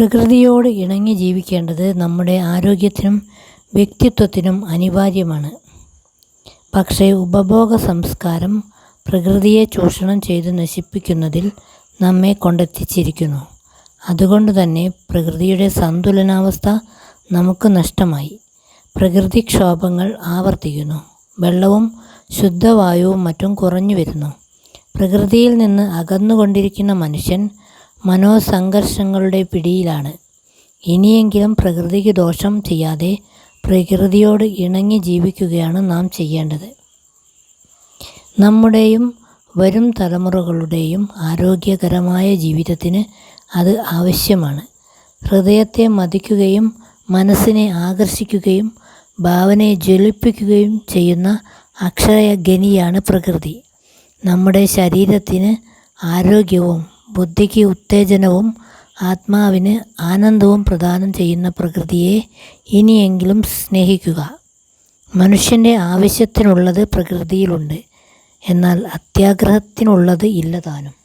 പ്രകൃതിയോട് ഇണങ്ങി ജീവിക്കേണ്ടത് നമ്മുടെ ആരോഗ്യത്തിനും വ്യക്തിത്വത്തിനും അനിവാര്യമാണ്. പക്ഷേ ഉപഭോഗ സംസ്കാരം പ്രകൃതിയെ ചൂഷണം ചെയ്ത് നശിപ്പിക്കുന്നതിൽ നമ്മെ കൊണ്ടെത്തിച്ചിരിക്കുന്നു. അതുകൊണ്ട് തന്നെ പ്രകൃതിയുടെ സന്തുലനാവസ്ഥ നമുക്ക് നഷ്ടമായി. പ്രകൃതിക്ഷോഭങ്ങൾ ആവർത്തിക്കുന്നു. വെള്ളവും ശുദ്ധവായുവും മറ്റും കുറഞ്ഞു വരുന്നു. പ്രകൃതിയിൽ നിന്ന് അകന്നുകൊണ്ടിരിക്കുന്ന മനുഷ്യൻ മനോസംഘർഷങ്ങളുടെ പിടിയിലാണ്. ഇനിയെങ്കിലും പ്രകൃതിക്ക് ദോഷം ചെയ്യാതെ പ്രകൃതിയോട് ഇണങ്ങി ജീവിക്കുകയാണ് നാം ചെയ്യേണ്ടത്. നമ്മുടെയും വരും തലമുറകളുടെയും ആരോഗ്യകരമായ ജീവിതത്തിന് അത് ആവശ്യമാണ്. ഹൃദയത്തെ മതിക്കുകയും മനസ്സിനെ ആകർഷിക്കുകയും ഭാവനയെ ജ്വലിപ്പിക്കുകയും ചെയ്യുന്ന അക്ഷയഗനിയാണ് പ്രകൃതി. നമ്മുടെ ശരീരത്തിന് ആരോഗ്യവും ബുദ്ധിക്ക് ഉത്തേജനവും ആത്മാവിന് ആനന്ദവും പ്രദാനം ചെയ്യുന്ന പ്രകൃതിയെ ഇനിയെങ്കിലും സ്നേഹിക്കുക. മനുഷ്യന്റെ ആവശ്യത്തിനുള്ളത് പ്രകൃതിയിലുണ്ട്. എന്നാൽ അത്യാഗ്രഹത്തിനുള്ളത് ഇല്ല താനും.